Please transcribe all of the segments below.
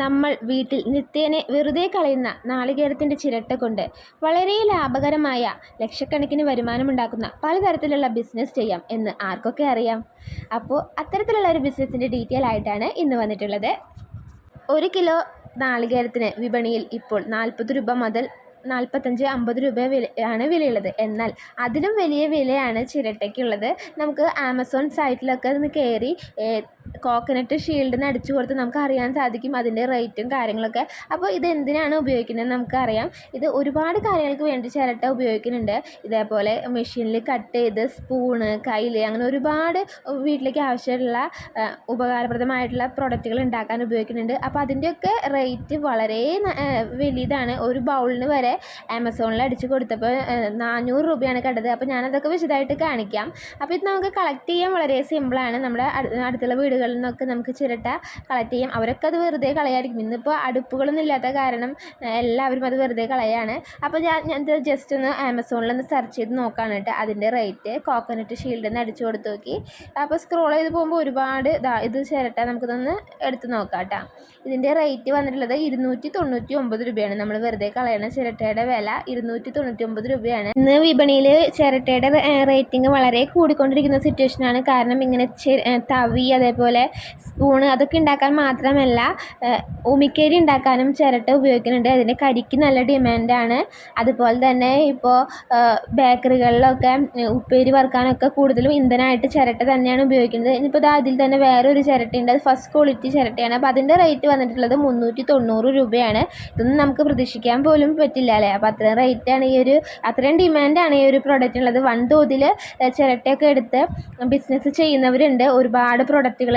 നമ്മൾ വീട്ടിൽ നിത്യേനെ വെറുതെ കളയുന്ന നാളികേരത്തിന്റെ ചിരട്ട കൊണ്ട് വളരെ ലാഭകരമായ ലക്ഷക്കണക്കിന് വരുമാനമുണ്ടാക്കുന്ന പലതരത്തിലുള്ള ബിസിനസ് ചെയ്യാം എന്ന് ആർക്കൊക്കെ അറിയാം? അപ്പോൾ അത്തരത്തിലുള്ള ഒരു ബിസിനസ്സിന്റെ ഡീറ്റെയിൽ ആയിട്ടാണ് ഇന്ന് വന്നിട്ടുള്ളത്. ഒരു കിലോ നാളികേരത്തിന് വിപണിയിൽ ഇപ്പോൾ നാൽപ്പത് രൂപ മുതൽ നാൽപ്പത്തഞ്ച് അമ്പത് രൂപ വില ആണ് വിലയുള്ളത്. എന്നാൽ അതിലും വലിയ വിലയാണ് ചിരട്ടയ്ക്കുള്ളത്. നമുക്ക് ആമസോൺ സൈറ്റിലൊക്കെ ഒന്ന് കയറി കോക്കനട്ട് ഷീൽഡിന് അടിച്ചു കൊടുത്ത് നമുക്ക് അറിയാൻ സാധിക്കും അതിന്റെ റേറ്റും കാര്യങ്ങളൊക്കെ. അപ്പോൾ ഇത് എന്തിനാണ് ഉപയോഗിക്കുന്നത് നമുക്കറിയാം. ഇത് ഒരുപാട് കാര്യങ്ങൾക്ക് വേണ്ടി ചിരട്ട ഉപയോഗിക്കുന്നുണ്ട്. ഇതേപോലെ മെഷീനിൽ കട്ട് ചെയ്ത് സ്പൂണ് കയ്യിൽ അങ്ങനെ ഒരുപാട് വീട്ടിലേക്ക് ആവശ്യമുള്ള ഉപകാരപ്രദമായിട്ടുള്ള പ്രൊഡക്റ്റുകൾ ഉണ്ടാക്കാൻ ഉപയോഗിക്കുന്നുണ്ട്. അപ്പോൾ അതിന്റെയൊക്കെ റേറ്റ് വളരെ വലിയതാണ്. ഒരു ബൗളിന് വരെ ആമസോണിൽ അടിച്ചു കൊടുത്തപ്പോൾ നാനൂറ് രൂപയാണ് കണ്ടത്. അപ്പോൾ ഞാനതൊക്കെ വിശദമായിട്ട് കാണിക്കാം. അപ്പോൾ ഇത് നമുക്ക് കളക്ട് ചെയ്യാൻ വളരെ സിമ്പിളാണ് നമ്മുടെ അടുത്തുള്ള അടുത്തുള്ള വീടുകളിൽ നിന്നൊക്കെ നമുക്ക് ചിരട്ട കളക്ട് ചെയ്യാം. അവരൊക്കെ അത് വെറുതെ കളയായിരിക്കും. ഇന്നിപ്പോൾ അടുപ്പുകളൊന്നും ഇല്ലാത്ത കാരണം എല്ലാവരും അത് വെറുതെ കളയാണ്. അപ്പോൾ ഞാൻ ഞാൻ ജസ്റ്റ് ഒന്ന് ആമസോണിൽ ഒന്ന് സെർച്ച് ചെയ്ത് നോക്കാണ് കേട്ടോ അതിന്റെ റേറ്റ് കോക്കനട്ട് ഷീൽഡ് എന്ന് അടിച്ചു കൊടുത്ത് നോക്കി. അപ്പോൾ സ്ക്രോൾ ചെയ്ത് പോകുമ്പോൾ ഒരുപാട് ഇതാ ഇത് ചിരട്ട നമുക്കിതൊന്ന് എടുത്ത് നോക്കാം കേട്ടോ. ഇതിന്റെ റേറ്റ് വന്നിട്ടുള്ളത് ഇരുന്നൂറ്റി തൊണ്ണൂറ്റി ഒമ്പത് രൂപയാണ്. നമ്മൾ വെറുതെ കളയണ ചിരട്ടയുടെ വില ഇരുന്നൂറ്റി തൊണ്ണൂറ്റി ഒമ്പത് രൂപയാണ്. ഇന്ന് വിപണിയിൽ ചിരട്ടയുടെ റേറ്റിംഗ് വളരെ കൂടിക്കൊണ്ടിരിക്കുന്ന സിറ്റുവേഷനാണ് കാരണം ഇങ്ങനെ തവി അതേപോലെ സ്പൂണ് അതൊക്കെ ഉണ്ടാക്കാൻ മാത്രമല്ല ഉമിക്കേരി ഉണ്ടാക്കാനും ചിരട്ട ഉപയോഗിക്കുന്നുണ്ട്. അതിന്റെ കരിക്ക് നല്ല ഡിമാൻഡാണ്. അതുപോലെ തന്നെ ഇപ്പോൾ ബേക്കറികളിലൊക്കെ ഉപ്പേരി വറുക്കാനൊക്കെ കൂടുതലും ഇന്ധനമായിട്ട് ചിരട്ട തന്നെയാണ് ഉപയോഗിക്കുന്നത്. ഇനിയിപ്പോൾ ഇതാ അതിൽ തന്നെ വേറൊരു ചിരട്ടയുണ്ട്. അത് ഫസ്റ്റ് ക്വാളിറ്റി ചിരട്ടയാണ്. അപ്പോൾ അതിന്റെ റേറ്റ് വന്നിട്ടുള്ളത് മുന്നൂറ്റി തൊണ്ണൂറ് രൂപയാണ്. ഇതൊന്നും നമുക്ക് പ്രതീക്ഷിക്കാൻ പോലും പറ്റില്ല അല്ലേ? അപ്പോൾ അത്രയും റേറ്റാണ് ഈ ഒരു അത്രയും ഡിമാൻഡാണ് ഈ ഒരു പ്രോഡക്റ്റിനുള്ളത് ഉള്ളത് വൻതോതിൽ ചിരട്ടയൊക്കെ എടുത്ത് ബിസിനസ് ചെയ്യുന്നവരുണ്ട്. ഒരുപാട് പ്രൊഡക്റ്റുകൾ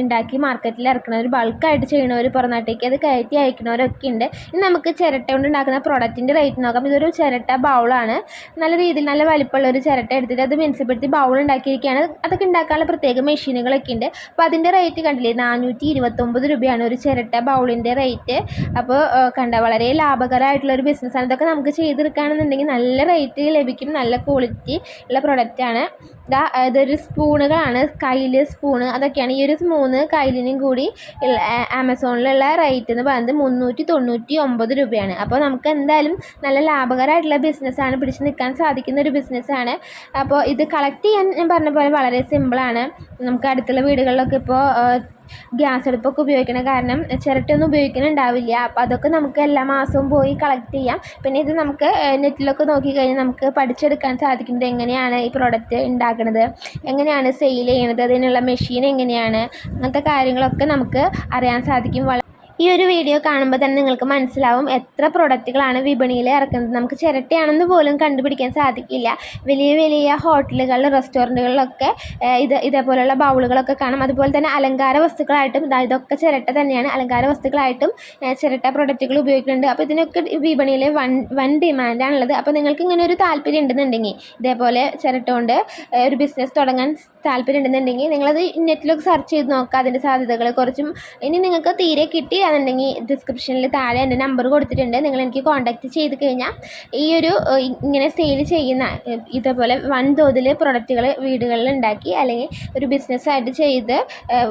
ഉണ്ടാക്കി മാർക്കറ്റിൽ ഇറക്കുന്നവർ ബൾക്കായിട്ട് ചെയ്യണവർ പുറനാട്ടേക്ക് അത് കയറ്റി അയക്കുന്നവരൊക്കെ ഉണ്ട് ഇനി നമുക്ക് ചിരട്ട കൊണ്ട് ഉണ്ടാക്കുന്ന പ്രോഡക്റ്റിന്റെ റേറ്റ് നോക്കാം. ഇതൊരു ചിരട്ട ബൗളാണ് നല്ല രീതിയിൽ നല്ല വലിപ്പമുള്ള ഒരു ചിരട്ട എടുത്തിട്ട് അത് മിനുസപ്പെടുത്തി ബൗൾ ഉണ്ടാക്കിയിരിക്കുകയാണ് അതൊക്കെ ഉണ്ടാക്കാനുള്ള പ്രത്യേക മെഷീനുകളൊക്കെ ഉണ്ട് അപ്പോൾ അതിന്റെ റേറ്റ് കണ്ടില്ലേ? നാനൂറ്റി ഇരുപത്തൊമ്പത് രൂപയാണ് ഒരു ചിരട്ട ബൗളിന്റെ റേറ്റ് അപ്പോൾ കണ്ട? വളരെ ലാഭകരമായിട്ടുള്ള ഒരു ബിസിനസ്സാണ് ഇതൊക്കെ നമുക്ക് ചെയ്തെടുക്കുകയാണെന്നുണ്ടെങ്കിൽ നല്ല റേറ്റ് ലഭിക്കും. നല്ല ക്വാളിറ്റി ഉള്ള പ്രൊഡക്റ്റാണ് ഇതാ ഇതൊരു സ്പൂണുകളാണ് കയ്യിൽ സ്പൂണ് അതൊക്കെയാണ് ഈ ഒരു മൂന്ന് കയ്യിലിനും കൂടി ആമസോണിലുള്ള റേറ്റ് എന്ന് പറയുന്നത് മുന്നൂറ്റി തൊണ്ണൂറ്റി ഒമ്പത് രൂപയാണ്. അപ്പോൾ നമുക്ക് എന്തായാലും നല്ല ലാഭകരമായിട്ടുള്ള ബിസിനസ്സാണ് പിടിച്ച് നിൽക്കാൻ സാധിക്കുന്ന ഒരു ബിസിനസ്സാണ് അപ്പോൾ ഇത് കളക്ട് ചെയ്യാൻ ഞാൻ പറഞ്ഞ പോലെ വളരെ സിമ്പിളാണ് നമുക്ക് അടുത്തുള്ള വീടുകളിലൊക്കെ ഇപ്പോൾ ഗ്യാസ് അടുപ്പൊക്കെ ഉപയോഗിക്കണം കാരണം ചിരട്ടയൊന്നും ഉപയോഗിക്കുന്നുണ്ടാവില്ല. അപ്പോൾ അതൊക്കെ നമുക്ക് എല്ലാ മാസവും പോയി കളക്ട് ചെയ്യാം. പിന്നെ ഇത് നമുക്ക് നെറ്റിലൊക്കെ നോക്കിക്കഴിഞ്ഞാൽ നമുക്ക് പഠിച്ചെടുക്കാൻ സാധിക്കുന്നത് എങ്ങനെയാണ് ഈ പ്രോഡക്റ്റ് ഉണ്ടാക്കുന്നത് എങ്ങനെയാണ് സെയിൽ ചെയ്യണത്? അതിനുള്ള മെഷീൻ എങ്ങനെയാണ്? അങ്ങനത്തെ കാര്യങ്ങളൊക്കെ നമുക്ക് അറിയാൻ സാധിക്കും. ഈ ഒരു വീഡിയോ കാണുമ്പോൾ തന്നെ നിങ്ങൾക്ക് മനസ്സിലാവും എത്ര പ്രൊഡക്റ്റുകളാണ് വിപണിയിൽ ഇറക്കുന്നത്. നമുക്ക് ചിരട്ടയാണെന്ന് പോലും കണ്ടുപിടിക്കാൻ സാധിക്കില്ല. വലിയ വലിയ ഹോട്ടലുകളിൽ റെസ്റ്റോറന്റുകളിലൊക്കെ ഇത് ഇതേപോലെയുള്ള ബൗളുകളൊക്കെ കാണും. അതുപോലെ തന്നെ അലങ്കാര വസ്തുക്കളായിട്ടും ഇതൊക്കെ ചിരട്ട തന്നെയാണ്. അലങ്കാര വസ്തുക്കളായിട്ടും ചിരട്ട പ്രൊഡക്റ്റുകൾ ഉപയോഗിക്കുന്നുണ്ട്. അപ്പോൾ ഇതിനൊക്കെ വിപണിയിൽ വൺ വൺ ഡിമാൻഡാണുള്ളത് അപ്പോൾ നിങ്ങൾക്ക് ഇങ്ങനെ ഒരു താല്പര്യം ഉണ്ടെന്നുണ്ടെങ്കിൽ ഇതേപോലെ ചിരട്ട കൊണ്ട് ഒരു ബിസിനസ് തുടങ്ങാൻ താല്പര്യം ഉണ്ടെന്നുണ്ടെങ്കിൽ നിങ്ങളത് നെറ്റിലൊക്കെ സെർച്ച് ചെയ്ത് നോക്കുക അതിന്റെ സാധ്യതകൾ കുറച്ചും ഇനി നിങ്ങൾക്ക് തീരെ കിട്ടിയാണെന്നുണ്ടെങ്കിൽ ഡിസ്ക്രിപ്ഷനിൽ താഴെ എന്റെ നമ്പർ കൊടുത്തിട്ടുണ്ട്. നിങ്ങൾ എനിക്ക് കോൺടാക്റ്റ് ചെയ്ത് കഴിഞ്ഞാൽ ഈ ഒരു ഇങ്ങനെ സെയിൽ ചെയ്യുന്ന ഇതേപോലെ ഇതേപോലെ വൻതോതിൽ പ്രൊഡക്റ്റുകൾ വീടുകളിൽ ഉണ്ടാക്കി അല്ലെങ്കിൽ ഒരു ബിസിനസ്സായിട്ട് ചെയ്ത്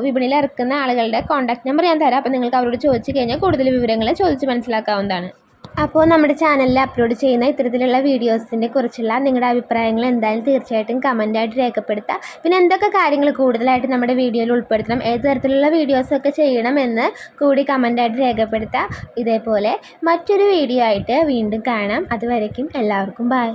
വിപണിയിൽ ഇറക്കുന്ന ആളുകളുടെ കോൺടാക്ട് നമ്പർ ഞാൻ തരാം. അപ്പോൾ നിങ്ങൾക്ക് അവരോട് ചോദിച്ചു കഴിഞ്ഞാൽ കൂടുതൽ വിവരങ്ങൾ ചോദിച്ച് മനസ്സിലാക്കാവുന്നതാണ്. അപ്പോൾ നമ്മുടെ ചാനലിൽ അപ്ലോഡ് ചെയ്യുന്ന ഇത്തരത്തിലുള്ള വീഡിയോസിന്റെ കുറിച്ചുള്ള നിങ്ങളുടെ അഭിപ്രായങ്ങൾ എന്തായാലും തീർച്ചയായിട്ടും കമന്റായിട്ട് രേഖപ്പെടുത്തുക. പിന്നെ എന്തൊക്കെ കാര്യങ്ങൾ കൂടുതലായിട്ട് നമ്മുടെ വീഡിയോയിൽ ഉൾപ്പെടുത്തണം ഏത് തരത്തിലുള്ള വീഡിയോസൊക്കെ ചെയ്യണമെന്ന് കൂടി കമന്റായിട്ട് രേഖപ്പെടുത്തുക. ഇതേപോലെ മറ്റൊരു വീഡിയോ ആയിട്ട് വീണ്ടും കാണാം. അതുവരേക്കും എല്ലാവർക്കും ബൈ